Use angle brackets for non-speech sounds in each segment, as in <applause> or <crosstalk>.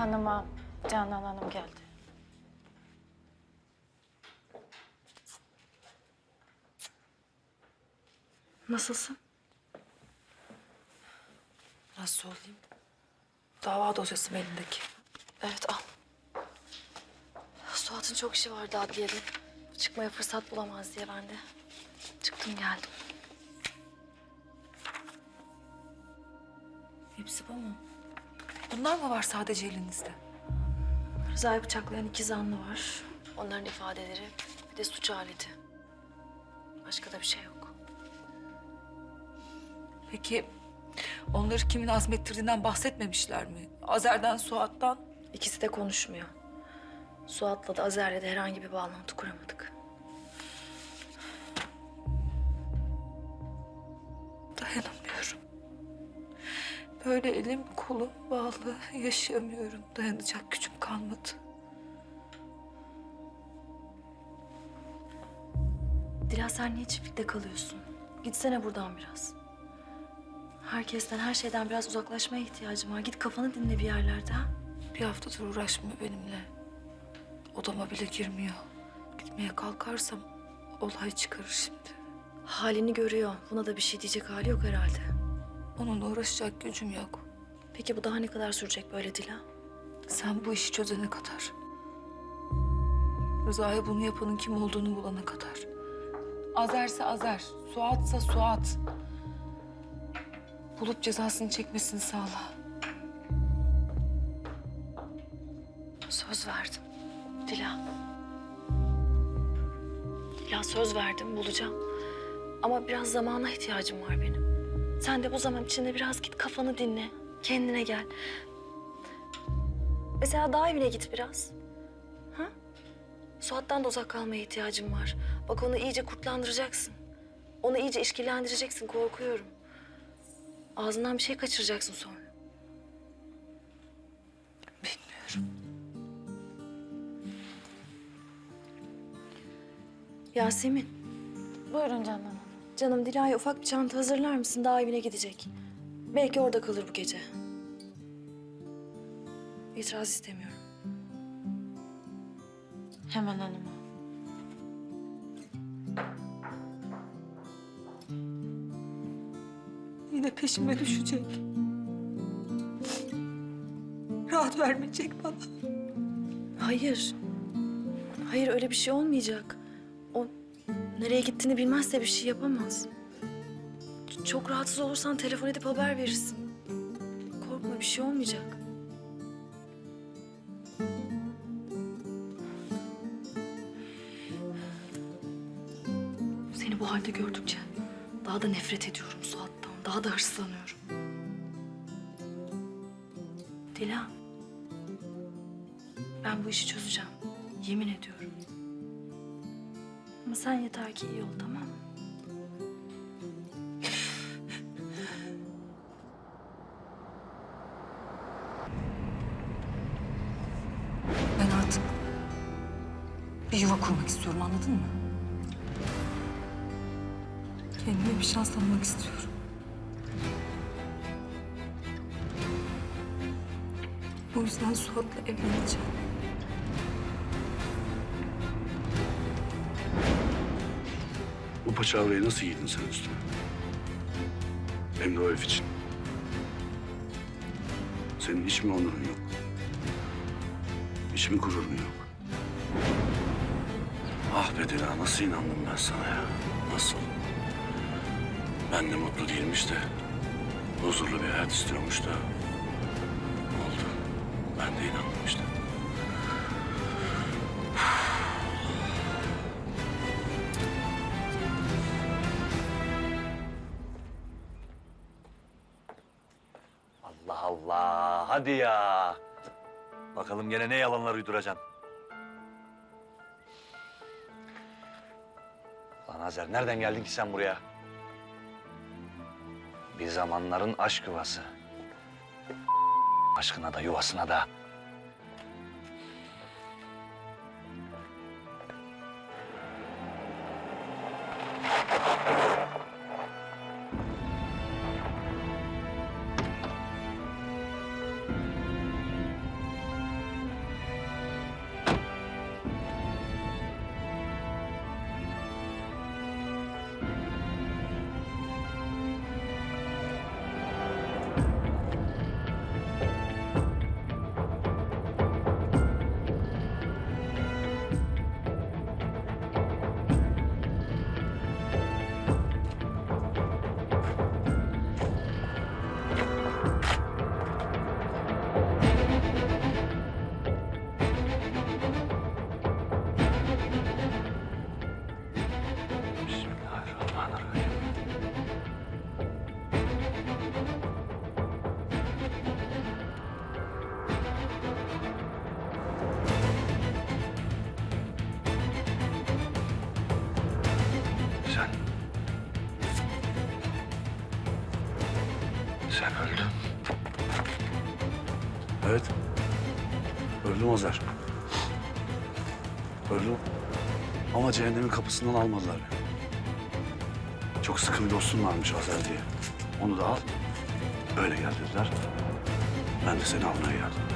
Hanıma Canan Hanım geldi. Nasılsın? Nasıl olayım? Dava dosyası elindeki? Evet al. Suat'ın çok işi vardı adliyede. Çıkmaya fırsat bulamaz diye ben de çıktım geldim. Hepsi bu mu? Bunlar mı var sadece elinizde? Rıza'yı bıçaklayan iki zanlı var. Onların ifadeleri bir de suç aleti. Başka da bir şey yok. Peki onları kimin azmettirdiğinden bahsetmemişler mi? Azer'den, Suat'tan. İkisi de konuşmuyor. Suat'la da Azer'le de herhangi bir bağlantı kuramadık. Böyle elim kolum bağlı yaşayamıyorum. Dayanacak gücüm kalmadı. Dila sen niye çiftlikte kalıyorsun? Gitsene buradan biraz. Herkesten, her şeyden biraz uzaklaşmaya ihtiyacım var. Git kafanı dinle bir yerlerde ha. Bir haftadır uğraşmıyor benimle. Odama bile girmiyor. Gitmeye kalkarsam olay çıkarır şimdi. Halini görüyor. Buna da bir şey diyecek hali yok herhalde. Onunla uğraşacak gücüm yok. Peki bu daha ne kadar sürecek böyle Dila? Sen bu işi çözene kadar. Rıza'ya bunu yapanın kim olduğunu bulana kadar. Azerse Azer, Suat'sa Suat. Bulup cezasını çekmesini sağla. Söz verdim. Dila. Dila söz verdim bulacağım. Ama biraz zamana ihtiyacım var benim. Sen de bu zaman içinde biraz git kafanı dinle. Kendine gel. Mesela dağ evine git biraz. Ha? Suat'tan da uzak kalmaya ihtiyacım var. Bak onu iyice kurtlandıracaksın. Onu iyice işkillendireceksin korkuyorum. Ağzından bir şey kaçıracaksın sonra. Bilmiyorum. Yasemin. Buyurun Canan Hanım. Canım Dila'ya ufak bir çanta hazırlar mısın? Daha evine gidecek. Belki orada kalır bu gece. İtiraz istemiyorum. Hemen hanıma. Yine peşime düşecek. Rahat vermeyecek bana. Hayır. Hayır öyle bir şey olmayacak. Nereye gittiğini bilmezse bir şey yapamaz. Çok rahatsız olursan telefon edip haber verirsin. Korkma bir şey olmayacak. Seni bu halde gördükçe daha da nefret ediyorum Suat'tan. Daha da hırslanıyorum. Dila. Ben bu işi çözeceğim. Yemin ediyorum. Ama sen yeter ki iyi ol tamam mı? Ben artık bir yuva kurmak istiyorum anladın mı? Kendime bir şans tanımak istiyorum. Bu yüzden Suat'la evleneceğim. Paçavrayı nasıl giydin sen üstüne? Hem de o ev için. Senin hiç mi onurun yok? Hiç mi gururun yok? Ah be Dila, nasıl inandım ben sana ya? Nasıl? Ben de mutlu değilmiş de huzurlu bir hayat istiyormuş da oldu. Ben de inandım Hadi ya. Bakalım gene ne yalanlar uyduracaksın. Lan Azer nereden geldin ki sen buraya? Bir zamanların aşk yuvası. Aşkına da yuvasına da. Evet. Öldüm Azer. Öldüm. Ama cehennemin kapısından almadılar. Çok sıkı bir dostum varmış Azer diye. Onu da al. Öyle gel dediler. Ben de seni almaya geldim.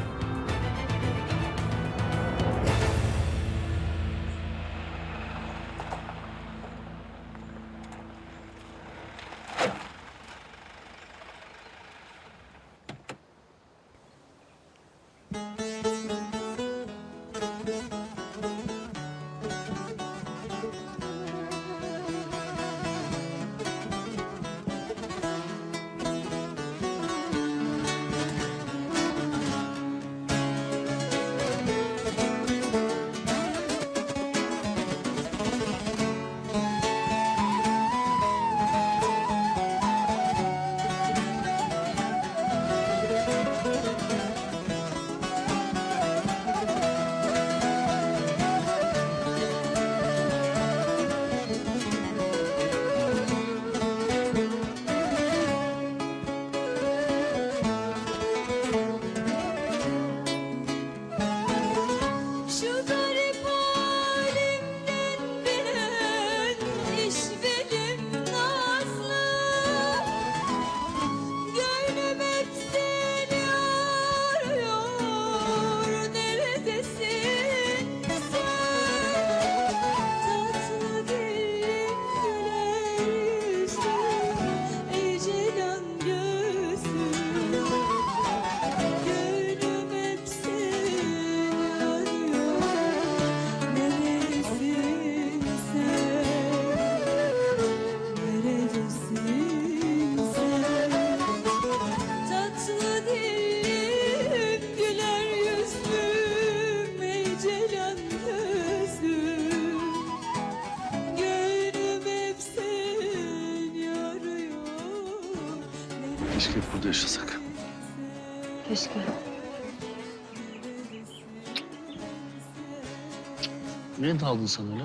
Ne daldın sen öyle?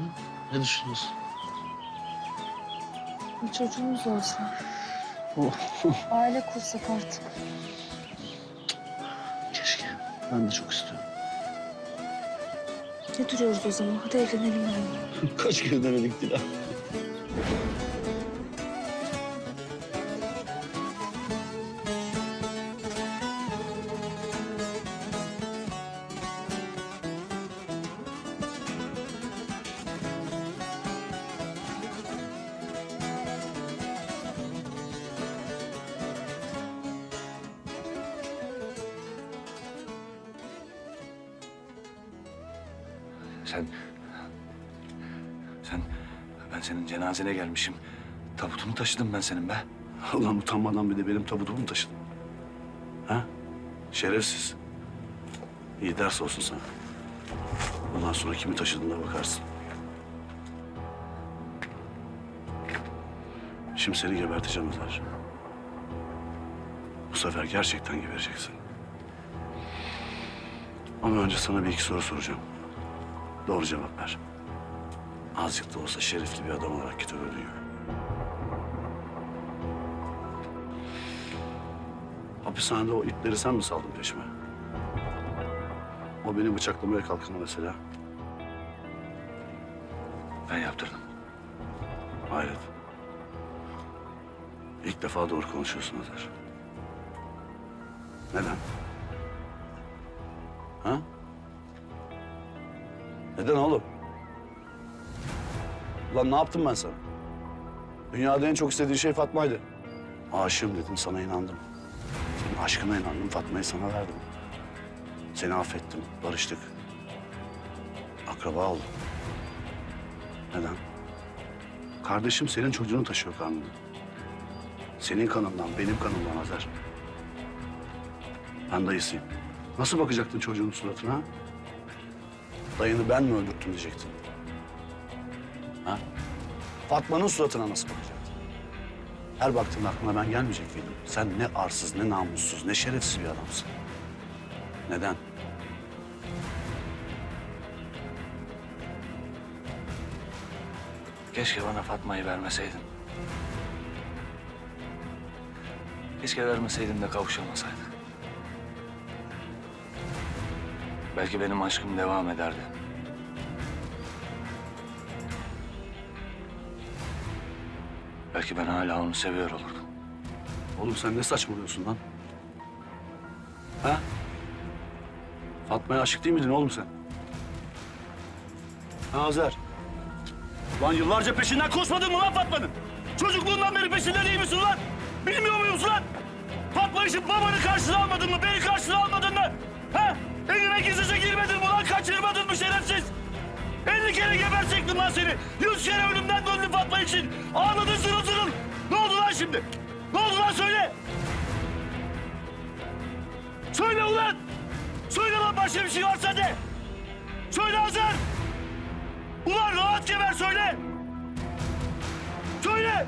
Ne düşünüyorsun? Bir çocuğumuz olsa. Oh, <laughs> Aile kursak artık. keşke. Ben de çok istiyorum. Ne duruyoruz o zaman? Hadi evlenelim yani. <laughs> Kaç kere denedik Dilan? Sen... Ben senin cenazene gelmişim. Tabutunu taşıdım ben senin be. Ulan utanmadan bir de benim tabutumu taşıdın. Ha? Şerefsiz. İyi ders olsun sana. Bundan sonra kimi taşıdığına bakarsın. Şimdi seni geberteceğim Özer. Bu sefer gerçekten gebereceksin. Ama önce sana bir iki soru soracağım. Doğru cevap ver. Azıcık da olsa şerefli bir adam olarak öyle dünya. Hapishanede o itleri sen mi saldın peşime? O beni bıçaklamaya kalkan mesela. Ben yaptırdım. Hayret. İlk defa doğru konuşuyorsun Özer. Neden? Ha? Neden oğlum? Ulan ne yaptım ben sana? Dünyada en çok istediğin şey Fatma'ydı. Aşığım dedim, sana inandım. Senin aşkına inandım, Fatma'yı sana verdim. Seni affettim, barıştık. Akraba olduk. Neden? Kardeşim senin çocuğunu taşıyor karnında. Senin kanından, benim kanımdan Azer. Ben dayısıyım. Nasıl bakacaktın çocuğun suratına? Dayını ben mi öldürttüm diyecektin. Ha? Fatma'nın suratına nasıl bakacaktın? Her baktığında aklına ben gelmeyecek miydim? Sen ne arsız, ne namussuz, ne şerefsiz bir adamsın. Neden? Keşke bana Fatma'yı vermeseydin. Keşke vermeseydin de kavuşamasaydık. belki benim aşkım devam ederdi. Belki ben hala onu seviyor olurdum. Oğlum sen ne saçmalıyorsun lan? Ha? Fatma'ya aşık değil miydin oğlum sen? Ha Azer? Lan yıllarca peşinden koşmadın mı lan Fatma'nın? Çocukluğundan beri peşinden değil misin lan? Bilmiyor muyuz lan? Fatma için babanı karşına almadın mı? Beni karşına almadın mı? Ha? Evime gizlice girmedin mi lan? Kaçırmadın mı şerefsiz? 50 kere gebertecektim lan seni. Yüz kere ölümden döndüm Fatma için. Ağladın zırıl zırıl. Ne oldu lan şimdi? Ne oldu lan söyle. Söyle ulan. Söyle lan başka bir şey varsa de. Söyle Hazar. Ulan rahat geber söyle. Söyle.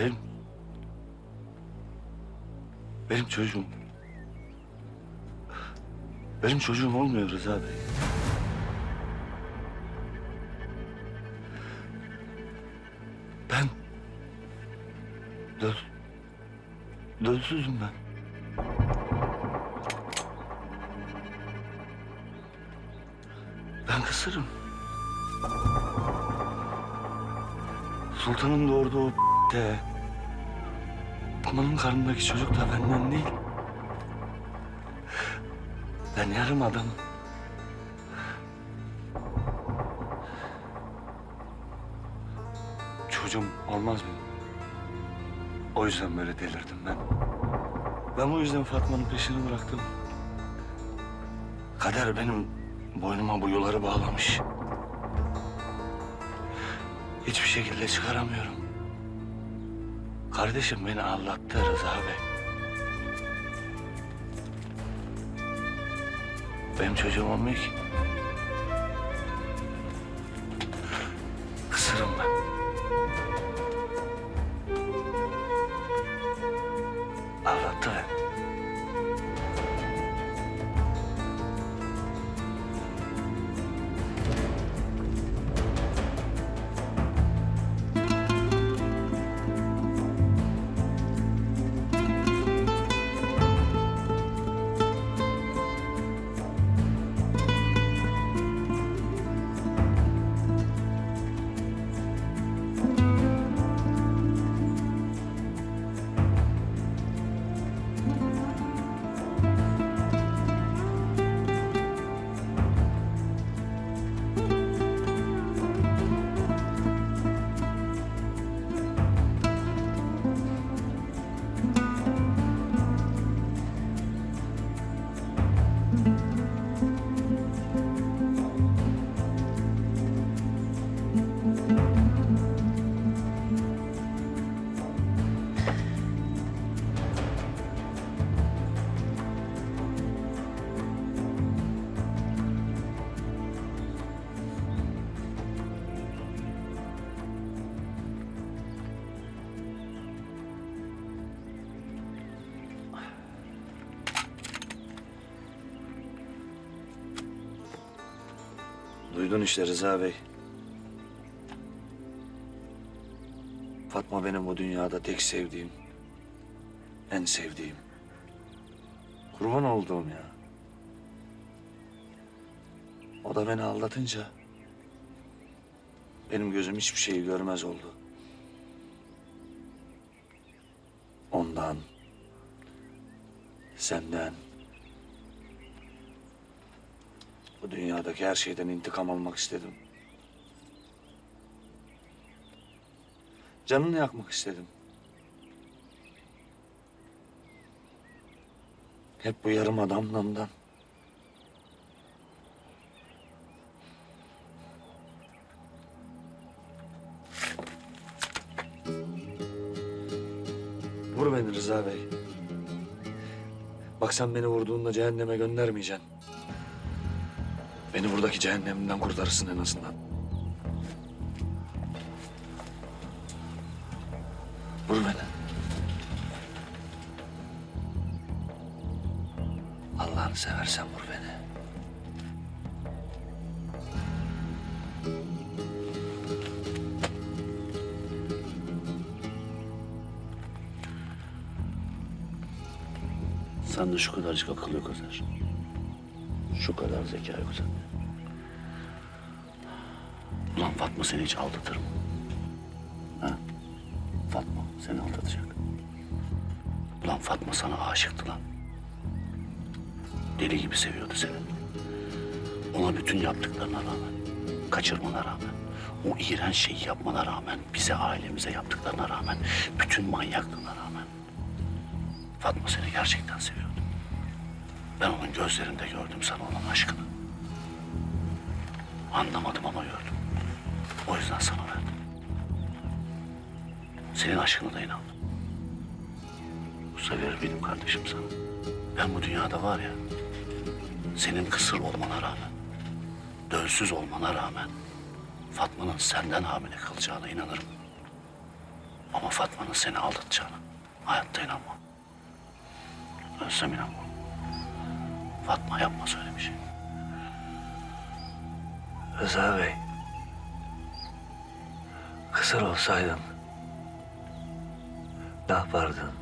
Benim... Benim çocuğum... Benim çocuğum olmuyor Rıza Bey. Ben... Döl... Dölsüzüm ben. Ben kısırım. Sultanın doğurduğu <laughs> de... Fatma'nın karnındaki çocuk da benden değil. Ben yarım adamım. Çocuğum olmaz benim. O yüzden böyle delirdim ben. Ben o yüzden Fatma'nın peşini bıraktım. Kader benim boynuma bu yuları bağlamış. Hiçbir şekilde çıkaramıyorum. Kardeşim beni anlattı Rıza Bey. Benim çocuğum olmuyor ki. Duydun işte Rıza Bey. Fatma benim bu dünyada tek sevdiğim, en sevdiğim. Kurban olduğum ya. O da beni aldatınca benim gözüm hiçbir şeyi görmez oldu. Ondan, senden, Bu dünyadaki her şeyden intikam almak istedim. Canını yakmak istedim. Hep bu yarım adamlığımdan. Vur beni Rıza Bey. Bak sen beni vurduğunda cehenneme göndermeyeceksin. Beni buradaki cehennemimden kurtarırsın en azından. Vur beni. Allah'ını seversen vur beni. Sende şu kadarcık akıl yok Özer. Şu kadar zeka yok sende. Ulan Fatma seni hiç aldatır mı? Ha? Fatma seni aldatacak. Ulan Fatma sana aşıktı lan. Deli gibi seviyordu seni. Ona bütün yaptıklarına rağmen, kaçırmana rağmen, o iğrenç şeyi yapmana rağmen, bize ailemize yaptıklarına rağmen, bütün manyaklığına rağmen Fatma seni gerçekten seviyordu. Ben onun gözlerinde gördüm sana olan aşkını. Anlamadım ama gördüm. O yüzden sana verdim. Senin aşkına da inandım. Bu sefer benim kardeşim sana. Ben bu dünyada var ya, senin kısır olmana rağmen, dölsüz olmana rağmen Fatma'nın senden hamile kalacağına inanırım. Ama Fatma'nın seni aldatacağına hayatta inanmam. Ölsem inanmam. Fatma yapmaz öyle bir şey. Rıza Bey. Kısır olsaydın ne yapardın?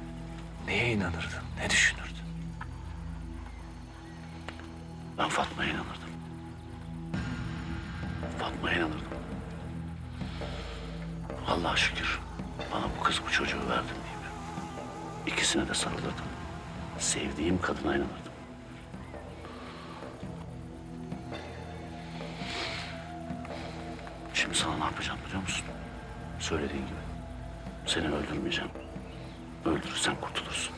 Neye inanırdın? Ne düşünürdün? Ben Fatma'ya inanırdım. Fatma'ya inanırdım. Allah'a şükür bana bu kız bu çocuğu verdin deyip ikisine de sarılırdım. Sevdiğim kadına inanırdım. Şimdi sana ne yapacağım biliyor musun? Söylediğin gibi. Seni öldürmeyeceğim. Öldürürsen kurtulursun.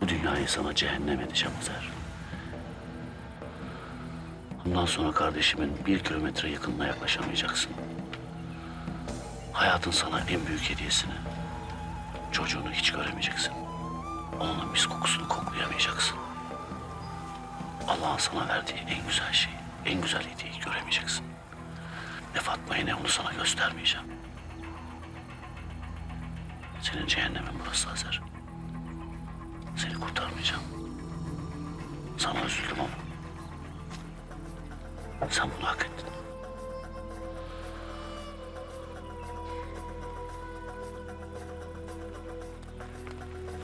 Bu dünyayı sana cehennem edeceğim Azer. Bundan sonra kardeşimin bir kilometre yakınına yaklaşamayacaksın. Hayatın sana en büyük hediyesini, çocuğunu hiç göremeyeceksin. Onun mis kokusunu koklayamayacaksın. Allah'ın sana verdiği en güzel şeyi, en güzel hediyeyi göremeyeceksin. Ne Fatma'yı ne onu sana göstermeyeceğim. Senin cehennemin burası Azer. Seni kurtarmayacağım. Sana üzüldüm ama. Sen bunu hak ettin.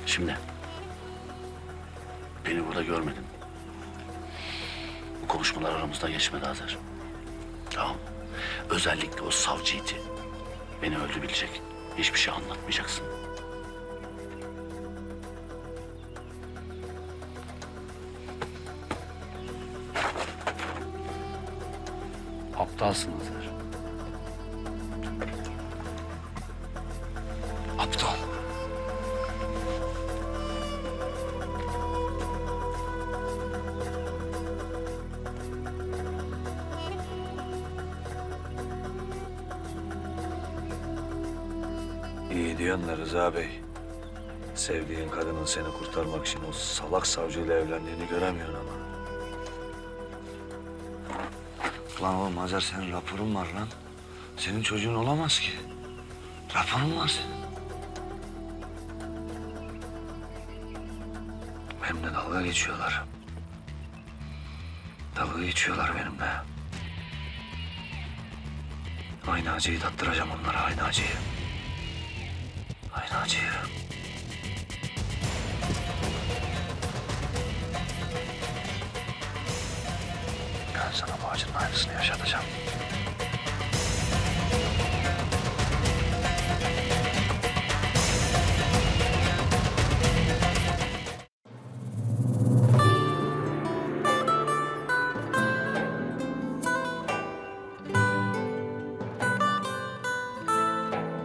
Şimdi beni burada görmedin. Bu konuşmalar aramızda geçmedi Azer. Tamam. Özellikle o savcı iti beni öldü bilecek. Hiçbir şey anlatmayacaksın. Aptalsın Azer. Rıza Bey. Sevdiğin kadının seni kurtarmak için o salak savcıyla evlendiğini göremiyorsun ama. Lan oğlum Hacer senin raporun var lan. Senin çocuğun olamaz ki. Raporun var senin. Benimle dalga geçiyorlar. Dalga geçiyorlar benimle. Aynı acıyı tattıracağım onlara aynı acıyı. Aynı acıyı. Ben sana bu acının aynısını yaşatacağım.